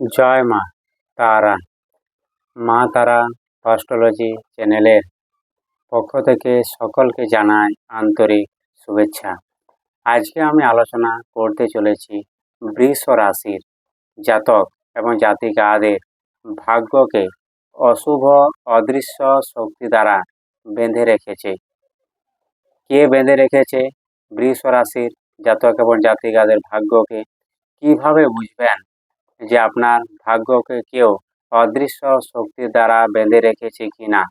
জয় মা তারা। মা তারা অস্ট্রোলজি চ্যানেলের পক্ষ থেকে সকলকে জানাই আন্তরিক শুভেচ্ছা। আজকে আমি আলোচনা করতে চলেছি বৃষ রাশির জাতক এবং জাতিকাদের ভাগ্যকে অশুভ অদৃশ্য শক্তি দ্বারা বেঁধে রেখেছে। কে বেঁধে রেখেছে? বৃষ রাশির জাতক এবং জাতিকাদের ভাগ্যকে কীভাবে বুঝবেন? যে আপনার ভাগ্যকে কেউ অদৃশ্য শক্তির দ্বারা বেঁধে রেখেছে কি না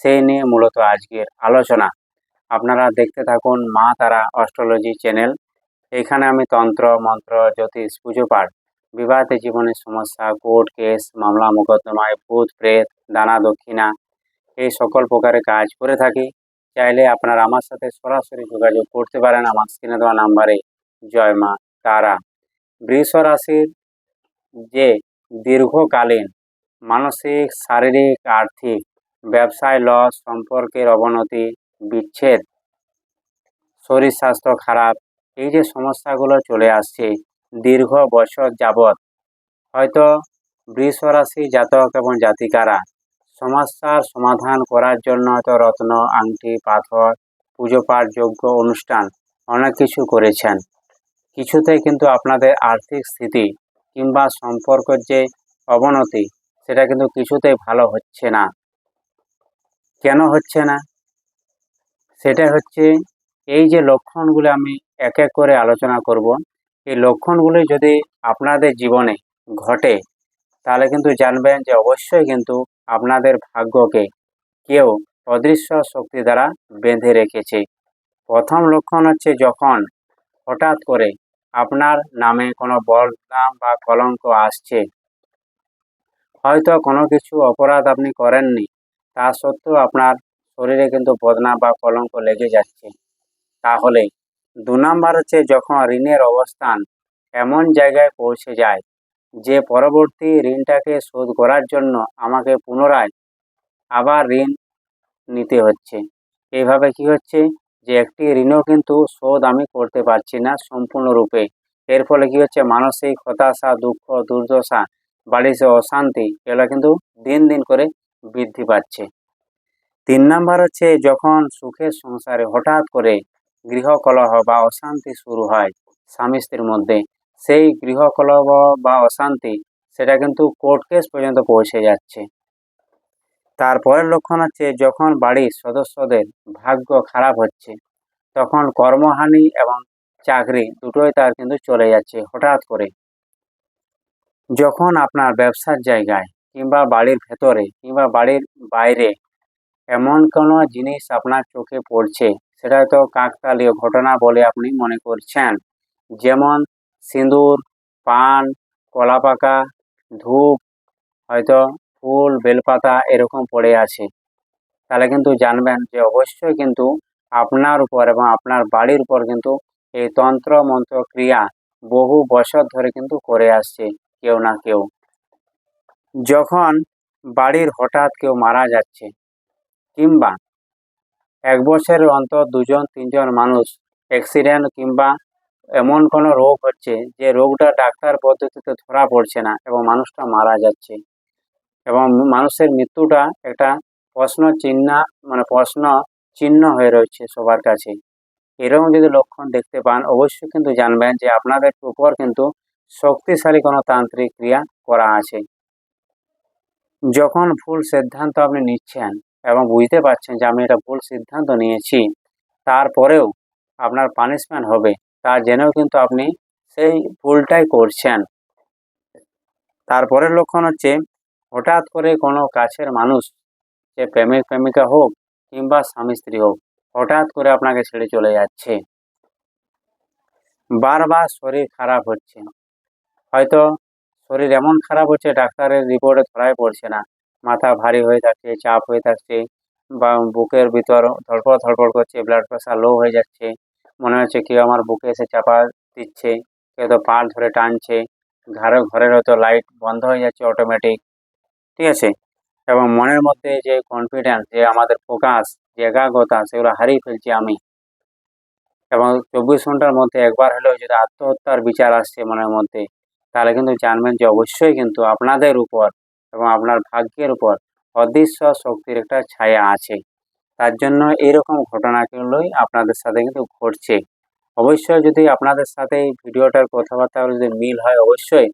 সেই নিয়ে মূলত আজকের আলোচনা। আপনারা দেখতে থাকুন মা তারা অস্ট্রোলজি চ্যানেল। এখানে আমি তন্ত্র, মন্ত্র, জ্যোতিষ, পুজো পাঠ, বিবাহিত জীবনের সমস্যা, কোর্ট কেস, মামলা, মোকদ্দমায় ভূত, প্রেত, দানা, দক্ষিণা, এই সকল প্রকারের কাজ করে থাকি। চাইলে আপনারা আমার সাথে সরাসরি যোগাযোগ করতে পারেন। আমার স্ক্রিনে দেওয়া নাম্বারে জয় মা তারা। বৃষ রাশির যে দীর্ঘকালীন মানসিক, শারীরিক, আর্থিক ব্যবসায় লস সম্পর্কের অবনতি, বিচ্ছেদ, শরীর স্বাস্থ্য খারাপ, এই যে সমস্যাগুলো চলে আসছে দীর্ঘ বছর যাবৎ, হয়তো বৃষ রাশি জাতক এবং জাতিকারা সমস্যার সমাধান করার জন্য হয়তো রত্ন, আংটি, পাথর পুজো পাঠ যোগ্য অনুষ্ঠান অনেক কিছু করেছেন। কিছুতেই কিন্তু আপনাদের আর্থিক স্থিতি কিংবা সম্পর্কের যে অবনতি, সেটা কিন্তু কিছুতেই ভালো হচ্ছে না। কেন হচ্ছে না? সেটা হচ্ছে এই যে লক্ষণগুলো আমি এক এক করে আলোচনা করব। এই লক্ষণগুলি যদি আপনাদের জীবনে ঘটে, তাহলে কিন্তু জানবেন যে অবশ্যই কিন্তু আপনাদের ভাগ্যকে কেউ অদৃশ্য শক্তি দ্বারা বেঁধে রেখেছে। প্রথম লক্ষণ হচ্ছে যখন হঠাৎ করে আপনার নামে কোনো বদনাম বা কলঙ্ক আসছে। হয়তো কোনো কিছু অপরাধ আপনি করেননি, তা সত্ত্বেও আপনার শরীরে কিন্তু বদনাম বা কলঙ্ক লেগে যাচ্ছে। তাহলে দু নম্বর হচ্ছে যখন ঋণের অবস্থান এমন জায়গায় পৌঁছে যায়, যে পরবর্তী ঋণটাকে শোধ করার জন্য আমাকে পুনরায় আবার ঋণ নিতে হচ্ছে। এইভাবে কি হচ্ছে? যে একটি ঋণও কিন্তু শোধ আমি করতে পারছি না সম্পূর্ণরূপে। এর ফলে কি হচ্ছে? মানসিক হতাশা, দুঃখ, দুর্দশা বাড়িতে অশান্তি এগুলো কিন্তু দিন দিন করে বৃদ্ধি পাচ্ছে। তিন নাম্বার হচ্ছে যখন সুখের সংসারে হঠাৎ করে গৃহকলহ বা অশান্তি শুরু হয় স্বামী স্ত্রীর মধ্যে, সেই গৃহকলহ বা অশান্তি সেটা কিন্তু কোর্ট কেস পর্যন্ত পৌঁছে যাচ্ছে। তারপরের লক্ষণ হচ্ছে যখন বাড়ির সদস্যদের ভাগ্য খারাপ হচ্ছে, তখন কর্মহানি এবং চাকরি দুটোই তার কিন্তু চলে যাচ্ছে হঠাৎ করে। যখন আপনার ব্যবসার জায়গায় কিংবা বাড়ির ভেতরে কিংবা বাড়ির বাইরে এমন কোনো জিনিস আপনার চোখে পড়ছে সেটা তো কাকতালীয় ঘটনা বলে আপনি মনে করছেন। যেমন সিঁদুর, পান কলা পাকা ধূপ, হয়তো ফুল, বেলপাতা এরকম পড়ে আছে। তাহলে কিন্তু জানবেন যে অবশ্যই কিন্তু আপনার উপর এবং আপনার বাড়ির উপর কিন্তু এই তন্ত্র, মন্ত্র, ক্রিয়া বহু বছর ধরে কিন্তু করে আসছে, কেউ না কেউ। যখন বাড়ির হঠাৎ কেউ মারা যাচ্ছে কিংবা এক বছরের অন্তর দুজন, তিনজন মানুষ অ্যাক্সিডেন্ট কিংবা এমন কোনো রোগ হচ্ছে যে রোগটা ডাক্তার পদ্ধতিতে ধরা পড়ছে না এবং মানুষটা মারা যাচ্ছে। এবং মানুষের মৃত্যুটা একটা প্রশ্ন চিহ্ন মানে প্রশ্ন চিহ্ন হয়ে রয়েছে সবার কাছে। এরকম যদি লক্ষণ দেখতে পান, অবশ্যই কিন্তু জানবেন যে আপনাদের উপর কিন্তু শক্তিশালী কোনো তান্ত্রিক ক্রিয়া করা আছে। যখন ভুল সিদ্ধান্ত আপনি নিচ্ছেন এবং বুঝতে পারছেন যে আমি এটা ভুল সিদ্ধান্ত নিয়েছি, তারপরেও আপনার পানিশমেন্ট হবে, তা জেনেও কিন্তু আপনি সেই ভুলটাই করছেন। তারপরের লক্ষণ হচ্ছে হঠাৎ করে কোনো কাছের মানুষ, সে প্রেমিক প্রেমিকা হোক কিংবা স্বামী স্ত্রী হোক, হঠাৎ করে আপনাকে ছেড়ে চলে যাচ্ছে। বারবার শরীর খারাপ হচ্ছে। হয়তো শরীর এমন খারাপ হচ্ছে, ডাক্তারের রিপোর্টে ধরাই পড়ছে না। মাথা ভারী হয়ে থাকছে চাপ হয়ে থাকছে বা বুকের ভিতর ধড়পড় ধড়পড় করছে ব্লাড প্রেশার লো হয়ে যাচ্ছে। মনে হচ্ছে কেউ আমার বুকে এসে চাপা দিচ্ছে, কেউ তো পা ধরে টানছে ঘরে ঘরের হয়তো লাইট বন্ধ হয়ে যাচ্ছে অটোমেটিক ঠিক আছে? এবং মনের মধ্যে যে কনফিডেন্স যে আমাদের ফোকাস যে একাগ্রতা, সেগুলো হারিয়ে ফেলছি আমি। এবং চব্বিশ ঘণ্টার মধ্যে একবার হলেও যদি আত্মহত্যার বিচার আসছে মনের মধ্যে, তাহলে কিন্তু জানবেন যে অবশ্যই কিন্তু আপনাদের উপর এবং আপনার ভাগ্যের উপর অদৃশ্য শক্তির একটা ছায়া আছে। তার জন্য এরকম ঘটনাগুলোই আপনাদের সাথে কিন্তু ঘটছে। অবশ্যই যদি আপনাদের সাথে ভিডিওটার কথাবার্তা যদি মিল হয়, অবশ্যই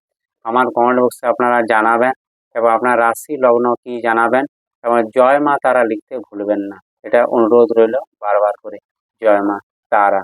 আমার কমেন্ট বক্সে আপনারা জানাবেন। এবং আপনার রাশি লগ্ন কি জানাবেন এবং জয় মা তারা লিখতে ভুলবেন না। এটা অনুরোধ রইল বারবার করে, জয় মা তারা।